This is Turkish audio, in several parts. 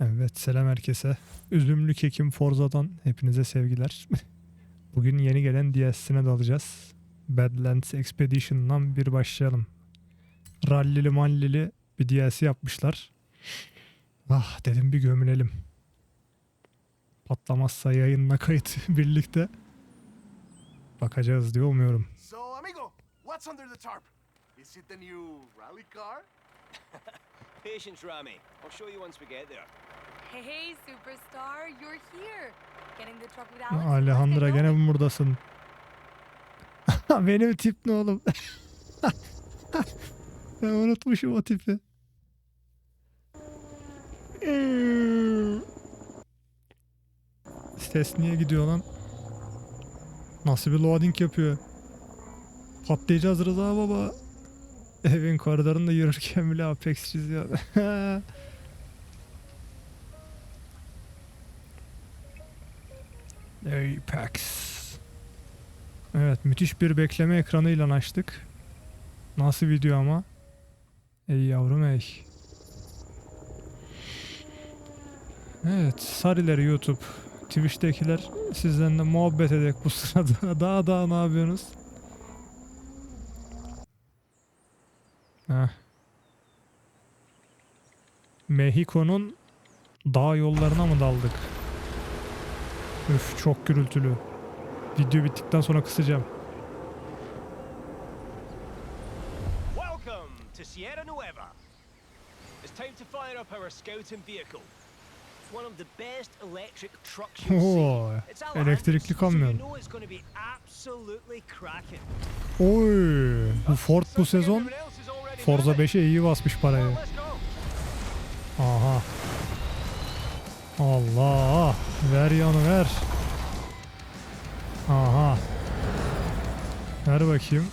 Evet selam herkese. Üzümlü Kekim Forza'dan hepinize sevgiler. Bugün yeni gelen DLC'sine dalacağız. Badlands Expedition'dan bir başlayalım. Rallili mallili bir DLC yapmışlar. Ah dedim bir gömülelim. Patlamazsa yayınla kayıt birlikte. Bakacağız diye umuyorum. So, amigo, what's under the tarp? Is it the new rally car? Patience, Rami. I'll show you once we get there. Hey, superstar, you're here. Getting the truck with Alex. Alejandra get gene buradasın. Benim tip ne oğlum? ben unutmuşum o tipi. Ses niye gidiyor lan? Nasıl bir loading yapıyor? Patlayacağız Rıza baba. Evin koridorunda yürürken bile Apex çiziyor. Apex. Evet müthiş bir bekleme ekranıyla açtık. Nasıl video ama? Ey yavrum ey. Evet Sarileri YouTube. Twitch'tekiler sizden de muhabbet edek bu sırada. Daha daha ne yapıyorsunuz? Heh. Mexico'nun dağ yollarına mı daldık? Üf çok gürültülü. Video bittikten sonra kısacağım. Welcome to Sierra Nueva. It's time to fire up our scouting vehicle. It's one of the best electric trucks you'll see. It's elektrikli kamyon. Oy, bu Ford bu sezon Forza moving. 5'e iyi basmış parayı. Aha. Allah. Ver yanı ver. Aha. Ver bakayım.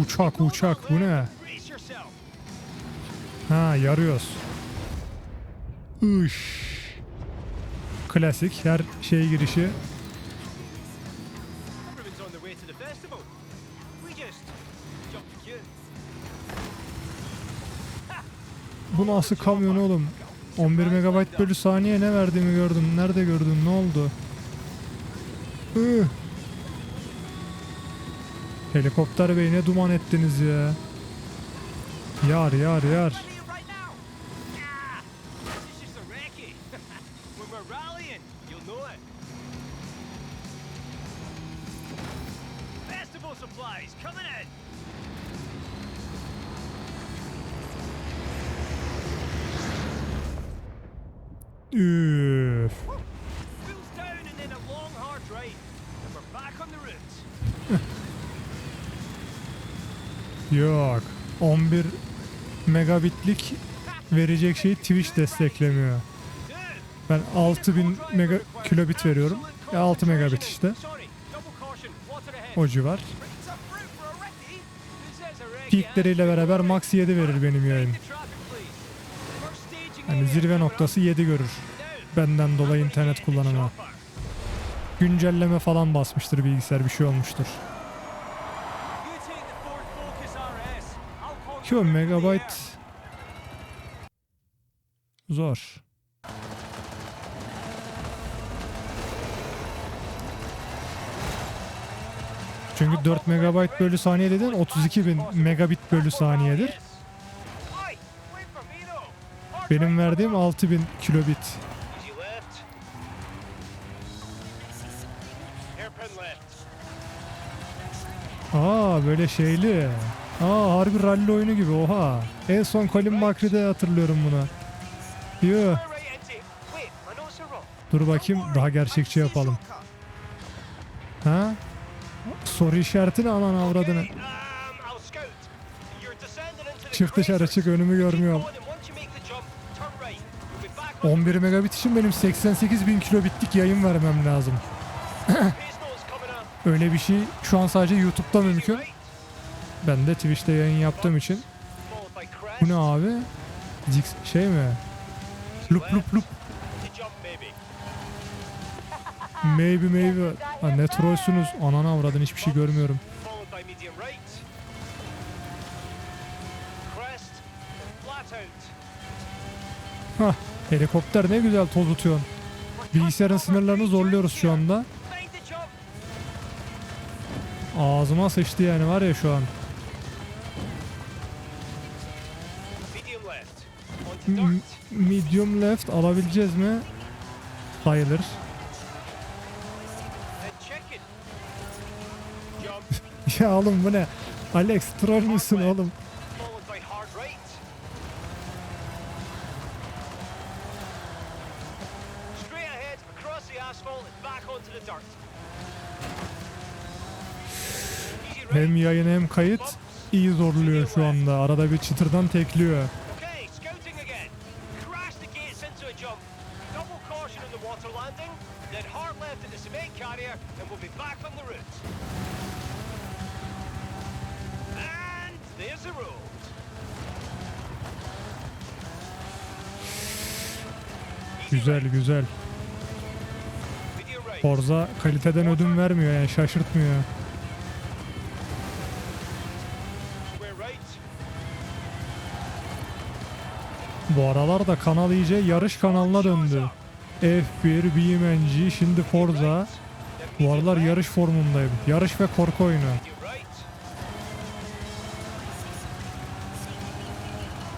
Uçak uçak bu ne? Ha yarıyoruz. Üş. Klasik her şey girişi. Bu nasıl kamyon oğlum? 11 megabayt bölü saniye ne verdiğimi gördüm. Nerede gördün? Ne oldu? Üh. Helikopter bey ne duman ettiniz ya. Yar yar yar. Megabitlik verecek şeyi Twitch desteklemiyor. Ben 6000 mega kilobit veriyorum. Ya 6 megabit işte. O civar. Peakleriyle beraber max 7 verir benim yayın. Yani zirve noktası 7 görür. Benden dolayı internet kullanımı. Güncelleme falan basmıştır bilgisayar bir şey olmuştur. You take the Ford Focus RS. I'll conquer Şu it from the megabyte air. Zor. Çünkü 4 megabayt bölü saniye dedin 32 bin megabit bölü saniyedir. Benim verdiğim 6000 kilobit. Aa böyle şeyli. Aa harbi rally oyunu gibi oha. En son Colin McRae'de hatırlıyorum bunu. Yo, dur bakayım daha gerçekçi yapalım. Ha? Soru işaretini anan avradını. Çık dışarı çık önümü görmüyorum. Keep going and once you make the jump, turn right. You'll be back on 11 megabit için benim 88 bin kilobitlik yayın vermem lazım. Öyle bir şey şu an sadece YouTube'da mümkün. Ben de Twitch'te yayın yaptığım için. Bu ne abi? Şey mi? Lup lup lup. Maybe. Maybe. Ha, ne trollsünüz? Ananı avradın hiçbir şey görmüyorum. Hah helikopter ne güzel toz tutuyorsun. Bilgisayarın sınırlarını zorluyoruz şu anda. Ağzıma sıçtı yani var ya şu an. Medium left. Onto M- dirt. medium left alabileceğiz mi? Sayılır. Ya oğlum bu ne? Alex troll müsün oğlum? Hem yayın hem kayıt iyi zorluyor şu anda. Arada bir çıtırdan tekliyor. The cement carrier, and we'll be back on the route. And there's the road. Güzel güzel. Forza kaliteden ödün vermiyor yani şaşırtmıyor. Bu aralar da kanal iyice yarış kanalına döndü. F1, BMNG, şimdi Forza. Bu aralar yarış formundayım. Yarış ve korku oyunu.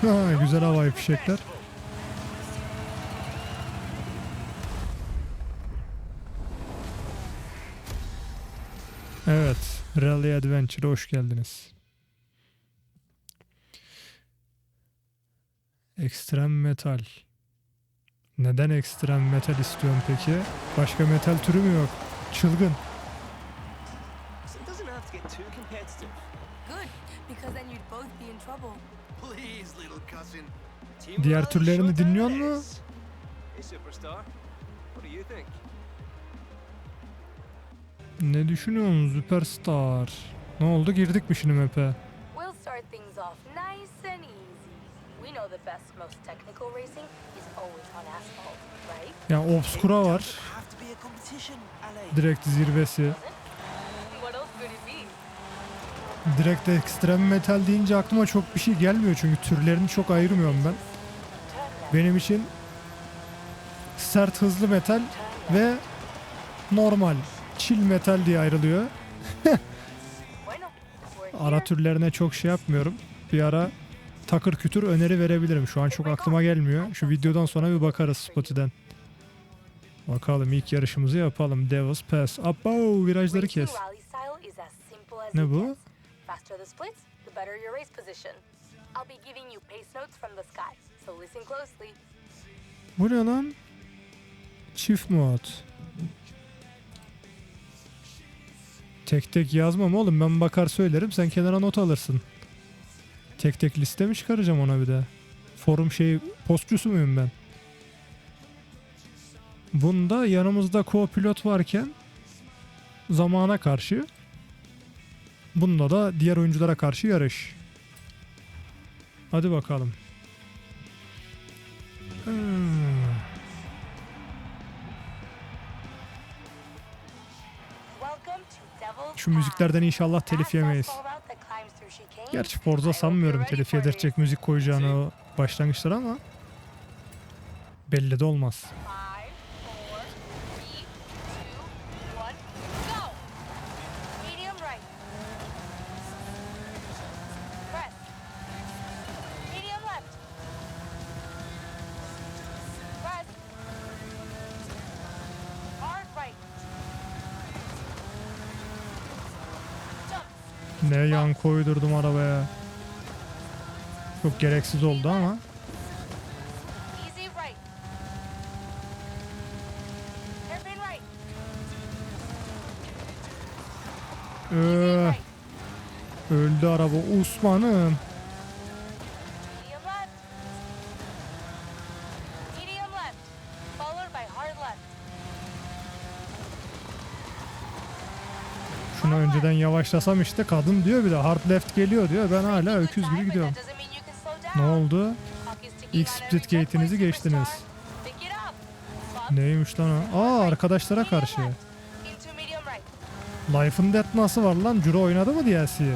Ha, güzel havai fişekler. Evet, Rally Adventure'a hoş geldiniz. Ekstrem metal. Neden ekstrem metal istiyorsun peki? Başka metal türü mü yok? Çılgın. Diğer türlerini dinliyor mu? is. Hey superstar, what do you think? Ne düşünüyorsun Superstar? Ne oldu girdik mi şimdi map'e? We'll start things off nice and easy. We know the best, most technical racing is always on asphalt, right? Ya Obscura var. Direkt zirvesi. Direkt ekstrem metal deyince aklıma çok bir şey gelmiyor çünkü türlerini çok ayırmıyorum ben. Benim için sert hızlı metal ve normal chill metal diye ayrılıyor. Ara türlerine çok şey yapmıyorum. Bir ara takır kütür öneri verebilirim. Şu an çok aklıma gelmiyor. Şu videodan sonra bir bakarız Spotify'den. Bakalım ilk yarışımızı yapalım. Devil's Pass. Abo virajları kes. Ne bu? Bu ne lan? Çift mod. Tek tek yazmam oğlum ben bakar söylerim sen kenara not alırsın. Tek tek liste mi çıkaracağım ona bir de? Forum şey postçusu muyum ben? Bunda yanımızda co-pilot varken zamana karşı bunda da diğer oyunculara karşı yarış. Hadi bakalım. Hmm. Şu müziklerden inşallah telif yemeyiz. asphalt route that climbs through chicanes. Gerçi Forza sanmıyorum you're ready telif for it. yedirecek müzik koyacağını o başlangıçlar ama belli de olmaz. Ne yan koydurdum arabaya. Çok gereksiz oldu ama. Right. öldü araba Osman'ım. Önceden yavaşlasam işte kadın diyor bir de hard left geliyor diyor. Ben hala öküz gibi gidiyorum. Ne oldu? İlk split gate'inizi geçtiniz. Neymiş lan o? Aa arkadaşlara karşı. Life and Death nasıl var lan? Juro oynadı mı DLC'yi?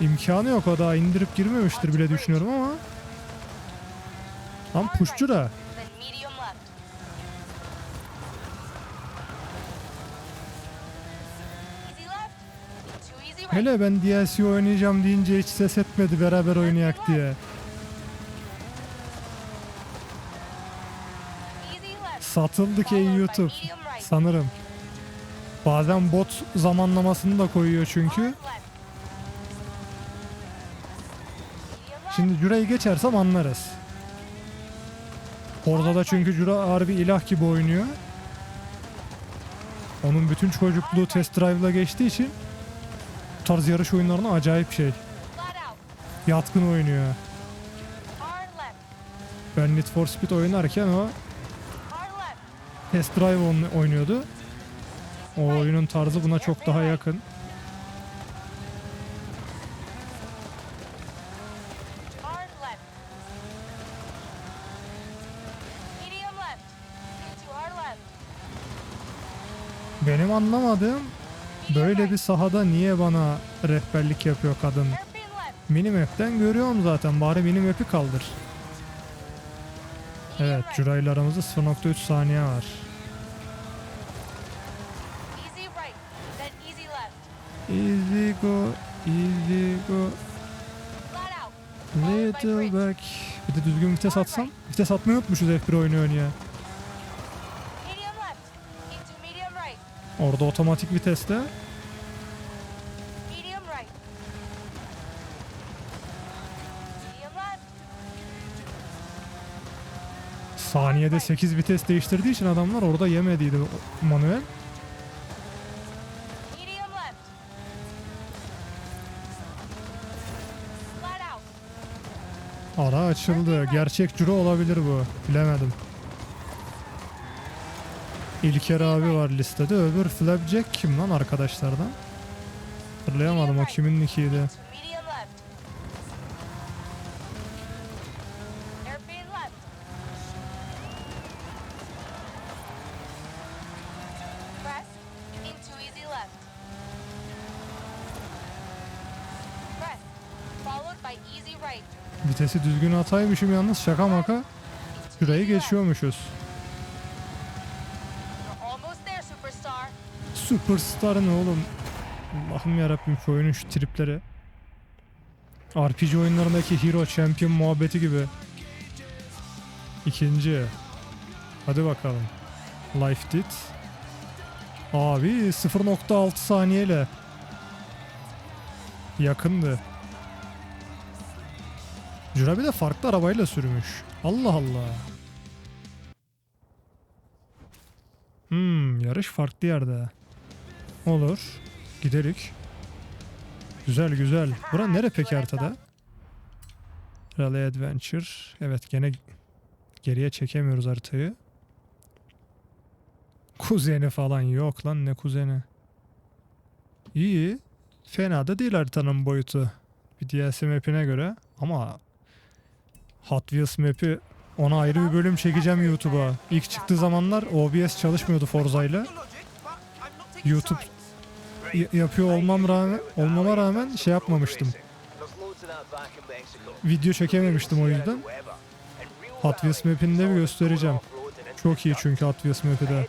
İmkanı yok o daha indirip girmemiştir bile düşünüyorum ama. Lan right, da. Hele ben DLC oynayacağım deyince hiç ses etmedi beraber oynayak diye. Satıldı ki YouTube. Sanırım. Bazen bot zamanlamasını da koyuyor çünkü. Şimdi Jura'yı geçersem anlarız. Forza'da çünkü Jura harbi ilah gibi oynuyor. Onun bütün çocukluğu test drive'la geçtiği için tarz yarış oyunlarına acayip şey. Yatkın oynuyor. Ben Need for Speed oynarken o test drive oyn- oynuyordu. O oyunun tarzı buna çok daha yakın. Benim anlamadığım böyle bir sahada niye bana rehberlik yapıyor kadın? Minimap'ten görüyorum zaten. Bari minimap'i kaldır. Evet, aramızda 0.3 saniye var. Easy go, easy go, little back. Bir de düzgün vites atsam. Vites atmayı unutmuşuz F1 oyunu oynuyor. Orada otomatik viteste. Saniyede 8 vites değiştirdiği için adamlar orada yemediydi manuel. Ara açıldı. Gerçek Jura olabilir bu. Bilemedim. İlker abi var listede. Öbür Flapjack kim lan arkadaşlardan? Hatırlayamadım o kimin nickiydi. Vitesi düzgün ataymışım yalnız şaka maka. Şurayı geçiyormuşuz. You're almost there, superstar. Superstar ne oğlum? Allah'ım yarabbim şu oyunun şu tripleri. RPG oyunlarındaki Hero Champion muhabbeti gibi. İkinci. Hadi bakalım. Life Did. Abi 0.6 saniyeyle. Yakındı. Bir de farklı arabayla sürmüş. Allah Allah. Hmm, yarış farklı yerde. Olur. Giderik. Güzel güzel. Bura nere peki haritada? Rally Adventure. Evet gene geriye çekemiyoruz haritayı. Kuzeni falan yok lan ne kuzeni. İyi. Fena da değil haritanın boyutu. Bir DLC map'ine göre. Ama Hot Wheels map'i ona ayrı bir bölüm çekeceğim YouTube'a. İlk çıktığı zamanlar OBS çalışmıyordu Forza'yla. YouTube y- yapıyor olmam rağmen olmama rağmen şey yapmamıştım. Video çekememiştim o yüzden. Hot Wheels map'ini de göstereceğim. Çok iyi çünkü Hot Wheels map'i.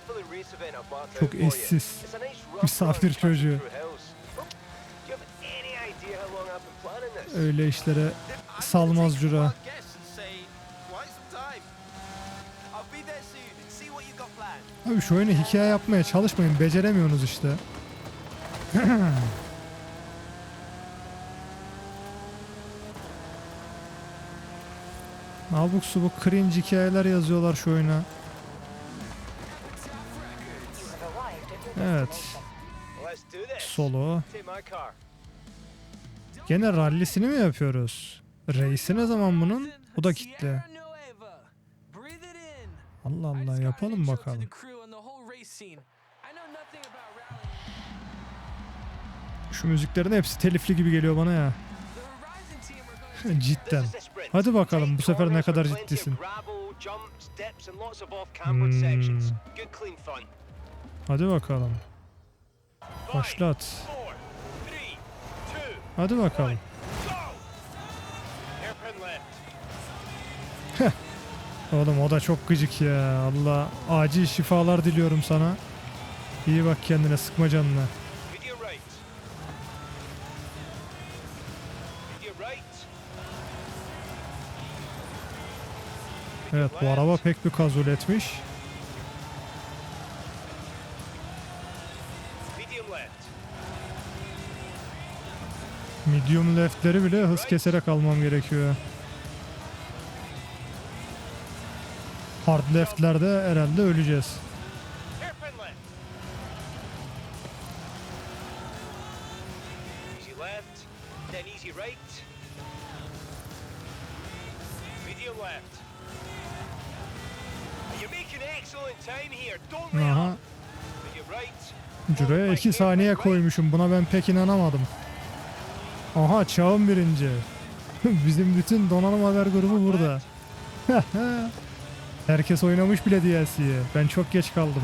Çok eşsiz. Misafir çocuğu. Öyle işlere salmaz Jura. Abi şu oyunu hikaye yapmaya çalışmayın. Beceremiyorsunuz işte. Abuk subuk cringe hikayeler yazıyorlar şu oyuna. Evet. Solo. Gene rallisini mi yapıyoruz? Reisi ne zaman bunun? Bu da kitle. Allah Allah yapalım bakalım. Şu müziklerin hepsi telifli gibi geliyor bana ya. Cidden. Hadi bakalım bu sefer ne kadar ciddisin. Hmm. Hadi bakalım. Başlat. Hadi bakalım. Oğlum o da çok gıcık ya. Allah acil şifalar diliyorum sana. İyi bak kendine sıkma canını. Evet bu araba pek bir kazul etmiş. Medium left. Medium left'leri bile hız keserek almam gerekiyor. Hard left'lerde herhalde öleceğiz. Then easy right. Medium left. Aha. Cüreye 2 saniye koymuşum. Buna ben pek inanamadım. Aha çağın birinci. Bizim bütün donanım haber grubu burada. Herkes oynamış bile DLC'yi. Ben çok geç kaldım.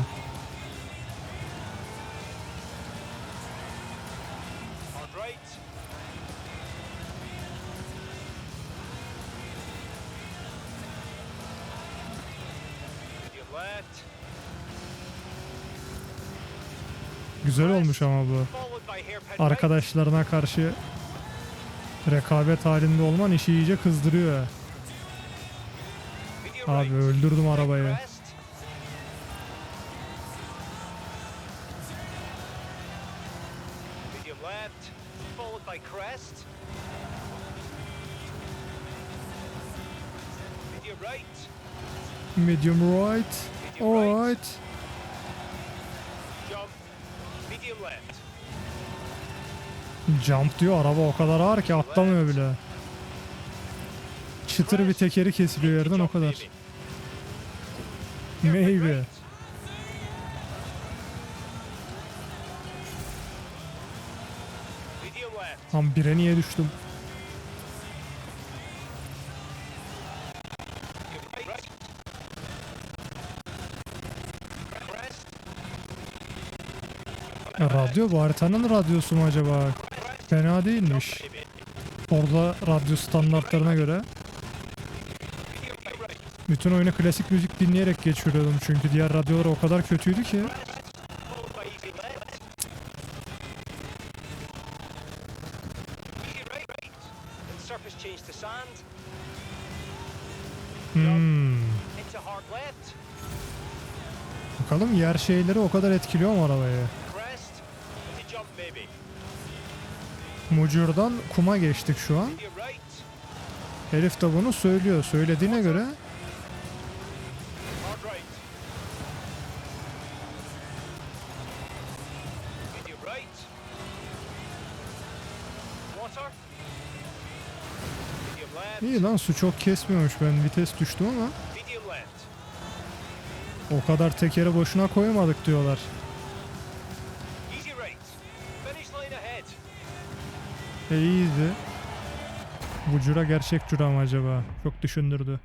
Güzel olmuş ama bu. Arkadaşlarına karşı rekabet halinde olman işi iyice kızdırıyor. Abi öldürdüm arabayı. Medium right. Medium left, Jump diyor araba o kadar ağır ki atlamıyor bile. Çıtır bir tekeri kesiliyor yerden o kadar. Maybe. right. Tam bire niye düştüm? Radyo bu haritanın radyosu mu acaba? Fena değilmiş. Orada radyo standartlarına göre bütün oyunu klasik müzik dinleyerek geçiriyordum çünkü diğer radyolar o kadar kötüydü ki. Hmm. Bakalım yer şeyleri o kadar etkiliyor mu arabayı? Mucur'dan kuma geçtik şu an. Herif de bunu söylüyor. Söylediğine göre iyi lan su çok kesmiyormuş. Ben vites düştüm ama o kadar tekeri boşuna koymadık diyorlar. E iyiydi. Bu cura gerçek cura mı acaba? Çok düşündürdü.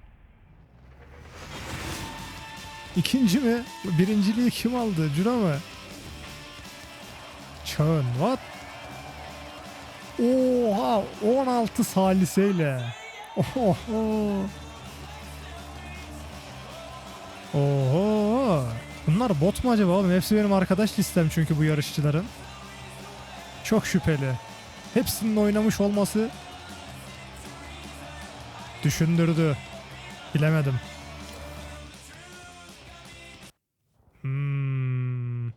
İkinci mi? Birinciliği kim aldı? Cura mı? Çağın. What? Oha! 16 saliseyle. Oho. Oho. Bunlar bot mu acaba oğlum? Hepsi benim arkadaş listem çünkü bu yarışçıların. Çok şüpheli. Hepsinin oynamış olması düşündürdü. Bilemedim. Hmm.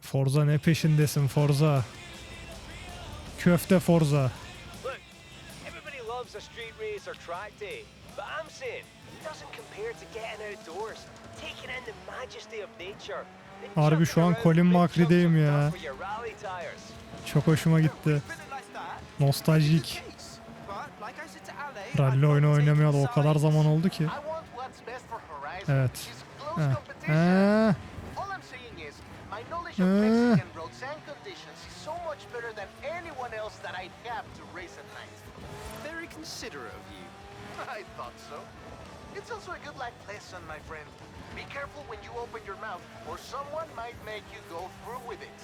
Forza ne peşindesin Forza? Köfte Forza. Harbi şu an Colin of ya. Çok hoşuma gitti. Nostaljik. Rally oyunu oynamayalı o kadar zaman oldu ki. Evet. Race at night. Very considerate of you. I thought so. It's also a good life lesson, my friend. Be careful when you open your mouth, or someone might make you go through with it.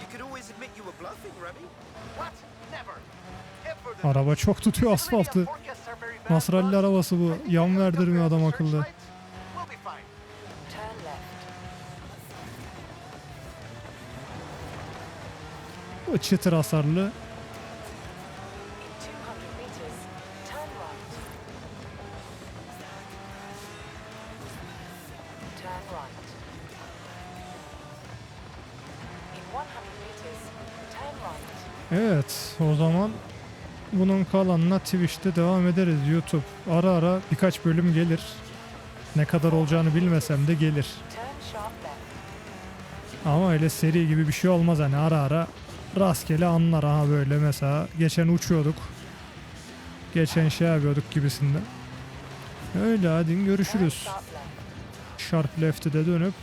You could always admit you were bluffing, Remy. What? Never. Ever. Araba çok tutuyor asfaltı. forecasts are very Nasıl ralli arabası bu? Yan verdirmiyor adam akıllı. O çıtır hasarlı. Evet o zaman bunun kalanına Twitch'te devam ederiz YouTube. Ara ara birkaç bölüm gelir. Ne kadar olacağını bilmesem de gelir. Ama öyle seri gibi bir şey olmaz hani ara ara rastgele anlar aha böyle mesela geçen uçuyorduk. Geçen şey yapıyorduk gibisinden. Öyle hadi görüşürüz. Sharp left'e de dönüp